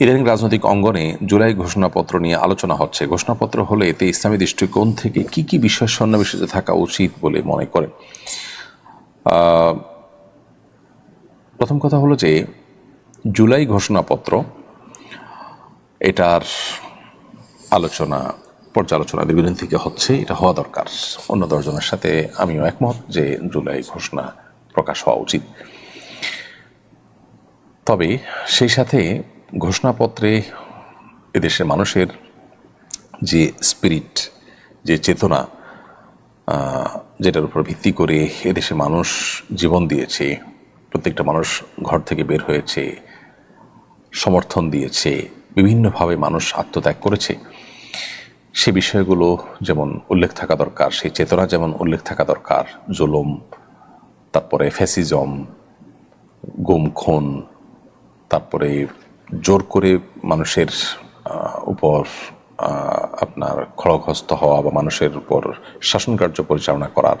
ইদানিং রাজনৈতিক অঙ্গনে জুলাই ঘোষণাপত্র নিয়ে আলোচনা হচ্ছে। ঘোষণাপত্র হলে এতে ইসলামী দৃষ্টিকোণ থেকে কি কি বিষয় সন্নিবেশিত থাকা উচিত বলে মনে করেন? প্রথম কথা হলো যে, জুলাই ঘোষণাপত্র এটার আলোচনা, পর্যালোচনা দীর্ঘদিন থেকে হচ্ছে, এটা হওয়া দরকার। অন্য দশজনের সাথে আমিও একমত যে জুলাই ঘোষণা প্রকাশ হওয়া উচিত। তবে সেই সাথে ঘোষণাপত্রে এদেশের মানুষের যে স্পিরিট যে চেতনা যেটার উপর ভিত্তি করে এদেশে মানুষ জীবন দিয়েছে, প্রত্যেকটা মানুষ ঘর থেকে বের হয়েছে, সমর্থন দিয়েছে, বিভিন্নভাবে মানুষ আত্মত্যাগ করেছে। সে বিষয়গুলো যেমন উল্লেখ থাকা দরকার, সেই চেতনা যেমন উল্লেখ থাকা দরকার, জুলুম, তারপরে ফ্যাসিজম গুম, খুন, তারপরে জোর করে মানুষের উপর আপনার খড়গহস্ত হওয়া বা মানুষের উপর শাসন কার্য পরিচালনা করার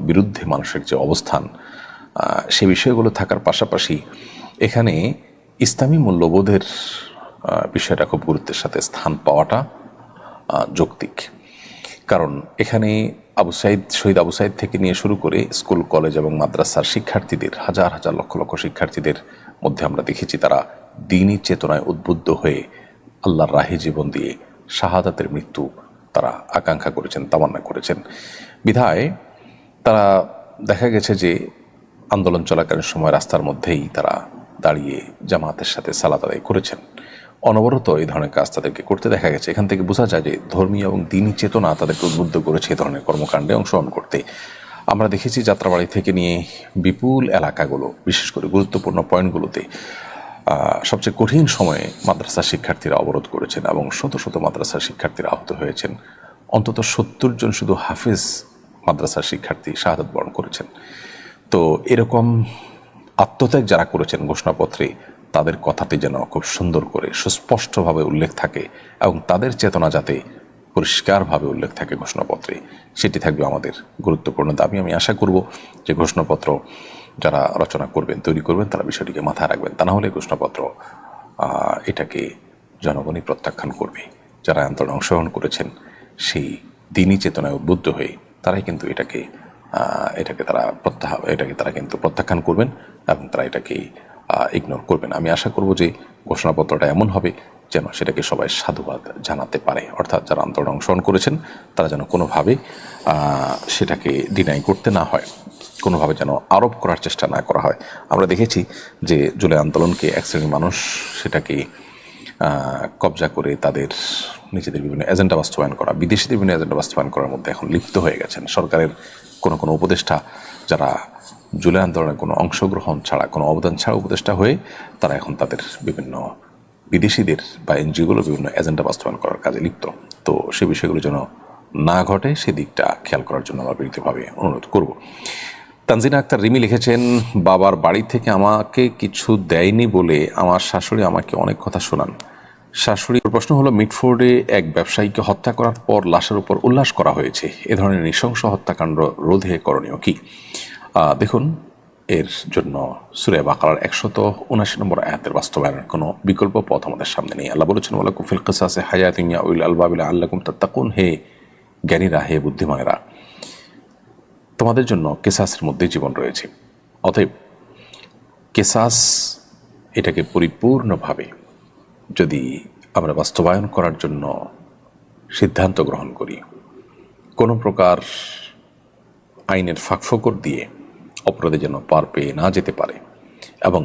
বিরুদ্ধে মানুষের যে অবস্থান সে বিষয়গুলো থাকার পাশাপাশি এখানে ইসলামী মূল্যবোধের বিষয়টা খুব গুরুত্বের সাথে স্থান পাওয়াটা যৌক্তিক। কারণ এখানে আবু সাইদ, শহীদ আবু সাইদ থেকে নিয়ে শুরু করে স্কুল, কলেজ এবং মাদ্রাসার শিক্ষার্থীদের, হাজার হাজার লক্ষ লক্ষ শিক্ষার্থীদের মধ্যে আমরা দেখেছি তারা দিনই চেতনায় উদ্বুদ্ধ হয়ে আল্লাহর রাহে জীবন দিয়ে শাহাদাতের মৃত্যু তারা আকাঙ্ক্ষা করেছেন, তামান্না করেছেন। বিধায় তারা দেখা গেছে যে আন্দোলন চলাকালীন সময় রাস্তার মধ্যেই তারা দাঁড়িয়ে জামাতের সাথে সালাদ আদায় করেছেন। অনবরত এই ধরনের কাজ তাদেরকে করতে দেখা গেছে। এখান থেকে বোঝা যায় যে ধর্মীয় এবং দিনী চেতনা তাদেরকে উদ্বুদ্ধ করেছে এই ধরনের কর্মকাণ্ডে অংশগ্রহণ করতে। আমরা দেখেছি যাত্রাবাড়ি থেকে নিয়ে বিপুল এলাকাগুলো, বিশেষ করে গুরুত্বপূর্ণ পয়েন্টগুলোতে সবচেয়ে কঠিন সময়ে মাদ্রাসা শিক্ষার্থীরা অবরোধ করেছেন এবং শত শত মাদ্রাসার শিক্ষার্থীরা আহত হয়েছেন। অন্তত সত্তর জন শুধু হাফিজ মাদ্রাসার শিক্ষার্থী শাহাদত বরণ করেছেন। তো এরকম আত্মত্যাগ যারা করেছেন ঘোষণাপত্রে, তাদের কথাটি যেন খুব সুন্দর করে, সুস্পষ্টভাবে উল্লেখ থাকে এবং তাদের চেতনা যাতে পরিষ্কারভাবে উল্লেখ থাকে ঘোষণাপত্রে, সেটি থাকবে আমাদের গুরুত্বপূর্ণ দাবি। আমি আশা করব যে ঘোষণাপত্র যারা রচনা করবেন, তৈরি করবেন, তারা বিষয়টিকে মাথায় রাখবেন। তা না হলে ঘোষণাপত্র এটাকে জনগণই প্রত্যাখ্যান করবে। যারা আন্দোলনে অংশগ্রহণ করেছেন, সেই দিনই চেতনায় উদ্বুদ্ধ হয়ে তারাই কিন্তু এটাকে এটাকে তারা প্রত্যাহ, এটাকে তারা কিন্তু প্রত্যাখ্যান করবেন এবং তারা এটাকে ইগনোর করবেন। আমি আশা করব যে ঘোষণাপত্রটা এমন হবে যেন সেটাকে সবাই সাধুবাদ জানাতে পারে। অর্থাৎ যারা আন্দোলন অংশগ্রহণ করেছেন, তারা যেন কোনোভাবে সেটাকে ডিনাই করতে না হয়, কোনোভাবে যেন আরোপ করার চেষ্টা না করা হয়। আমরা দেখেছি যে জুলাই আন্দোলনকে এক শ্রেণির মানুষ সেটাকে কবজা করে তাদের নিজেদের বিভিন্ন এজেন্ডা বাস্তবায়ন করা, বিদেশিদের বিভিন্ন এজেন্ডা বাস্তবায়ন করার মধ্যে এখন লিপ্ত হয়ে গেছেন। সরকারের কোনো কোনো উপদেষ্টা যারা জুলাই আন্দোলনের কোনো অংশগ্রহণ ছাড়া, কোনো অবদান ছাড়া উপদেষ্টা হয়ে তারা এখন তাদের বিভিন্ন বিদেশিদের বা এনজিওগুলো বিভিন্ন এজেন্ডা বাস্তবায়ন করার কাজে লিপ্ত। তো সে বিষয়গুলো যেন না ঘটে সেদিকটা খেয়াল করার জন্য আমরা বিনীতভাবে অনুরোধ করব। তানজিনা আক্তার, রিমি লিখেছেন, বাবার বাড়ি থেকে আমাকে কিছু দেয়নি বলে আমার শাশুড়ি আমাকে অনেক কথা শোনান। শাশুড়ির প্রশ্ন হলো, মিটফোর্ডে এক ব্যবসায়ীকে হত্যা করার পর লাশের উপর উল্লাস করা হয়েছে। এ ধরনের নৃশংস হত্যাকাণ্ড রোধে করণীয় কি? দেখুন এর জন্য সুরে বাকার একশত উনাশি নম্বর আয়াতের বাস্তবায়নের কোনো বিকল্প পথ আমাদের সামনে নেই। আল্লাহ বলেছেন বলে কুফিল কিসাসে হায়াতিয়া উল আলবাবিল আল্লাকুম তাত্তাকুন। হে জ্ঞানীরা, হে বুদ্ধিমানেরা, তোমাদের জন্য কেসাসের মধ্যে জীবন রয়েছে। অতএব কেসাস এটাকে পরিপূর্ণভাবে যদি আমরা বাস্তবায়ন করার জন্য সিদ্ধান্ত গ্রহণ করি, কোনো প্রকার আইনের ফাঁকফোকর দিয়ে অপরাধে যেন পার পেয়ে না যেতে পারে এবং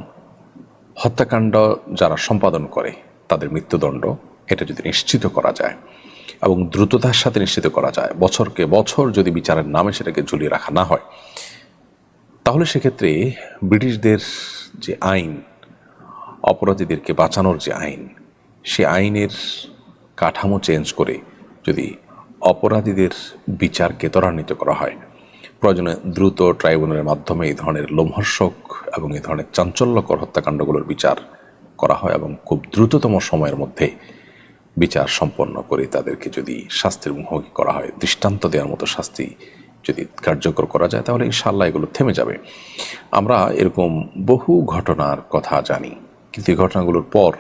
হত্যাকাণ্ড যারা সম্পাদন করে, তাদের মৃত্যুদণ্ড, এটা যদি নিশ্চিত করা যায় এবং দ্রুততার সাথে নিশ্চিত করা যায়, বছরকে বছর যদি বিচারের নামে সেটাকে ঝুলিয়ে রাখা না হয়, তাহলে সেক্ষেত্রে ব্রিটিশদের যে আইন, অপরাধীদেরকে বাঁচানোর যে আইন, সে আইনের কাঠামো চেঞ্জ করে যদি অপরাধীদের বিচারকে ত্বরান্বিত করা হয় প্রয়োজনে দ্রুত ট্রাইব্যুনালের মাধ্যমে এই ধরনের লোমহর্ষক এবং এই ধরনের চাঞ্চল্যকর হত্যাকাণ্ডগুলোর বিচার করা হয় এবং খুব দ্রুততম সময়ের মধ্যে বিচার সম্পন্ন করে তাদেরকে যদি শাস্তির মুখোমুখি করা হয়, দৃষ্টান্ত দেওয়ার মতো শাস্তি যদি কার্যকর করা যায়, তাহলে ইনশাল্লাহ এগুলো থেমে যাবে। আমরা এরকম বহু ঘটনার কথা জানি, কিন্তু এই ঘটনাগুলোর পর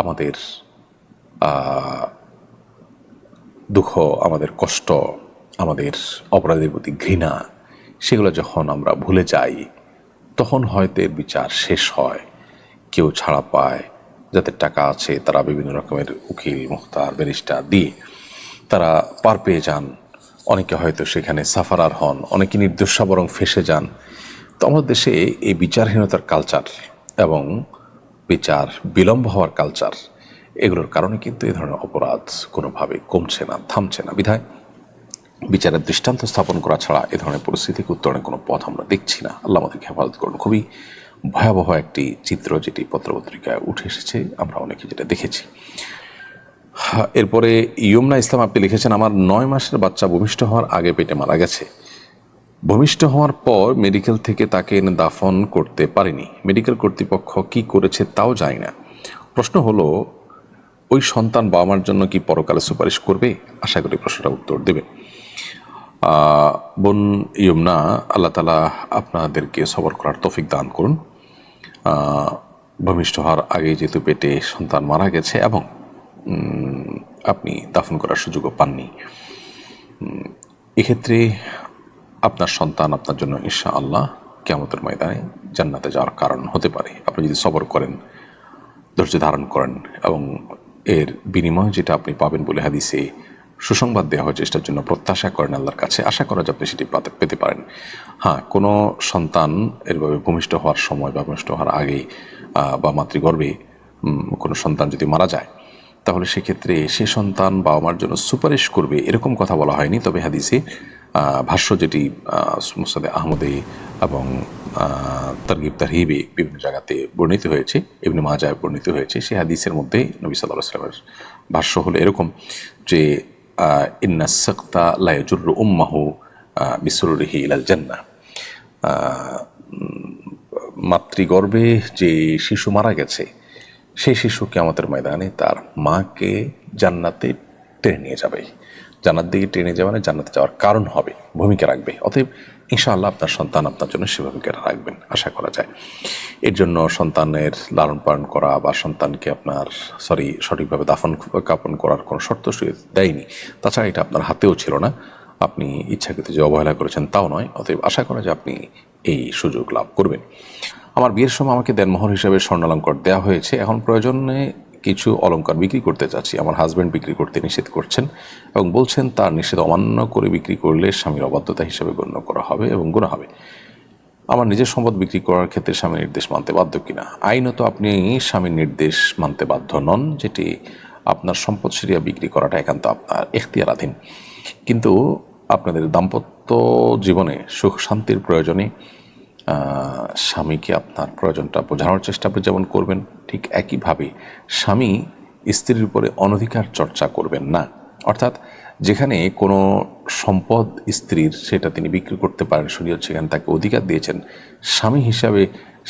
আমাদের দুঃখ, আমাদের কষ্ট আমাদের অপরাধের প্রতি ঘৃণা, সেগুলো যখন আমরা ভুলে যাই, তখন হয়তো এর বিচার শেষ হয়। কেউ ছাড়া পায় যাদের টাকা আছে, তারা বিভিন্ন রকমের উকিল, মুখতার, ব্যারিস্টার দিয়ে তারা পার পেয়ে যান। অনেকে হয়তো সেখানে সাফারার হন, অনেকে নির্দোষা বরং ফেসে যান। তো আমাদের দেশে এই বিচারহীনতার কালচার এবং বিচার বিলম্ব হওয়ার কালচার এগুলোর কারণে কিন্তু এই ধরনের অপরাধ কোনোভাবে কমছে না, থামছে না। বিধায় বিচারের দৃষ্টান্ত স্থাপন করা ছাড়া এ ধরনের পরিস্থিতিকে উত্তরণের কোনো পথ আমরা দেখছি না। আল্লাহ আমাদেরকে হেফাজত করুন। খুবই ভয়াবহ একটি চিত্র যেটি পত্রপত্রিকায় উঠে এসেছে আমরা অনেকে যেটা দেখেছি। হ্যাঁ, এরপরে ইয়মনা ইসলাম আপনি লিখেছেন আমার নয় মাসের বাচ্চা ভূমিষ্ঠ হওয়ার আগে পেটে মারা গেছে। ভূমিষ্ঠ হওয়ার পর মেডিকেল থেকে তাকে এনে দাফন করতে পারেনি। মেডিকেল কর্তৃপক্ষ কি করেছে তাও জানি না। প্রশ্ন হলো ওই সন্তান বাবা মার জন্য কি পরকালে সুপারিশ করবে? আশা করি প্রশ্নটা উত্তর দেবে। বোন ইয়মনা আল্লাহ তালা আপনাদেরকে সবর করার তফিক দান করুন। ভূমিষ্ঠ হওয়ার আগে যেহেতু পেটে সন্তান মারা গেছে এবং আপনি দাফন করার সুযোগও পাননি এক্ষেত্রে আপনার সন্তান আপনার জন্য ঈশা আল্লাহ কেমতের ময়দানে জান্নাতে যাওয়ার কারণ হতে পারে। আপনি যদি সবর করেন, ধৈর্য ধারণ করেন এবং এর বিনিময় যেটা আপনি পাবেন বলে হাদিসে সুসংবাদ দেওয়া হয়েছে সেটার জন্য প্রত্যাশা করেন আল্লাহর কাছে। আশা করা যায় আপনি সেটি পেতে পারেন। হ্যাঁ কোনো সন্তান এরভাবে ভূমিষ্ঠ হওয়ার সময় বা ভূমিষ্ঠ হওয়ার আগে বা মাতৃগর্ভে কোনো সন্তান যদি মারা যায়, তাহলে সেক্ষেত্রে সে সন্তান বাবা মার জন্য সুপারিশ করবে এরকম কথা বলা হয়নি। তবে হাদিসে ভাষ্য যেটি মুসাদে আহমদে এবং তারগিব তারহিবে বিভিন্ন জায়গাতে বর্ণিত হয়েছে এমনি মাজায় বর্ণিত হয়েছে, সে হাদিসের মধ্যে নবী সাল্লাহ সাল্লামের ভাষ্য হলো এরকম যে উম্মাহু বিসরুরিহি ইলাল জান্নাহ মাতৃগর্ভে যে শিশু মারা গেছে সেই শিশুকে আমাদের ময়দানে তার মাকে জান্নাতে টেনে নিয়ে যাবে। জান্নাত দিকে টেনে যাবে মানে জান্নাতে যাওয়ার কারণ হবে, ভূমিকা রাখবে। অতএব ইনশাআল্লাহ আপনার সন্তান আপনার জন্য সে ভূমিকা রাখবেন, আশা করা যায়। এর জন্য সন্তানের লালন পালন করা বা সন্তানকে আপনার সরি সঠিকভাবে দাফন কাপন করার কোনো শর্ত সে দেয়নি। তাছাড়া এটা আপনার হাতেও ছিল না। আপনি ইচ্ছাকৃত যে অবহেলা করেছেন তাও নয়, অতএব আশা করা যে আপনি এই সুযোগ লাভ করবেন। আমার বিয়ের সময় আমাকে দেনমোহর হিসাবে স্বর্ণালঙ্কার দেওয়া হয়েছে। এখন প্রয়োজনে কিছু অলংকার বিক্রি করতে চাচ্ছি। আমার হাজব্যান্ড বিক্রি করতে নিষেধ করছেন এবং বলছেন তার নিষেধ অমান্য করে বিক্রি করলে স্বামীর অবাধ্যতা হিসাবে গণ্য করা হবে এবং গুণা হবে। আমার নিজের সম্পদ বিক্রি করার ক্ষেত্রে স্বামীর নির্দেশ মানতে বাধ্য কিনা? আইনত আপনি স্বামীর নির্দেশ মানতে বাধ্য নন, যেটি আপনার সম্পদ সিরিয়া বিক্রি করাটা একান্ত আপনার এখতিয়ারাধীন। কিন্তু আপনাদের দাম্পত্য জীবনে সুখ শান্তির প্রয়োজনে স্বামীকে আপনার প্রয়োজনটা বোঝানোর চেষ্টা আপনি যেমন করবেন, ঠিক একইভাবে স্বামী স্ত্রীর উপরে অনধিকার চর্চা করবেন না। অর্থাৎ যেখানে কোনো সম্পদ স্ত্রীর সেটা তিনি বিক্রি করতে পারেন, শরীয়ত সেখানে তাকে অধিকার দিয়েছেন, স্বামী হিসাবে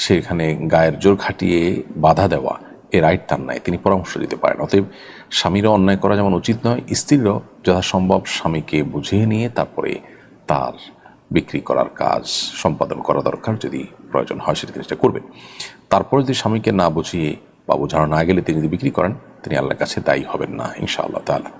সেখানে গায়ের জোর খাটিয়ে বাধা দেওয়া এ রাইট তার নাই, তিনি পরামর্শ দিতে পারেন। অতএব স্বামীরও অন্যায় করা যেমন উচিত নয়, স্ত্রীরও যথাসম্ভব স্বামীকে বুঝিয়ে নিয়ে তারপরে তার বিক্রি করার কাজ সম্পাদন করা দরকার, যদি প্রয়োজন হয় সেটা তিনি সেটা করবেন। তারপরে যদি স্বামীকে না বুঝিয়ে বা বোঝানো না গেলে তিনি যদি বিক্রি করেন, তিনি আল্লাহর কাছে দায়ী হবেন না, ইনশাআল্লাহ তাআলা।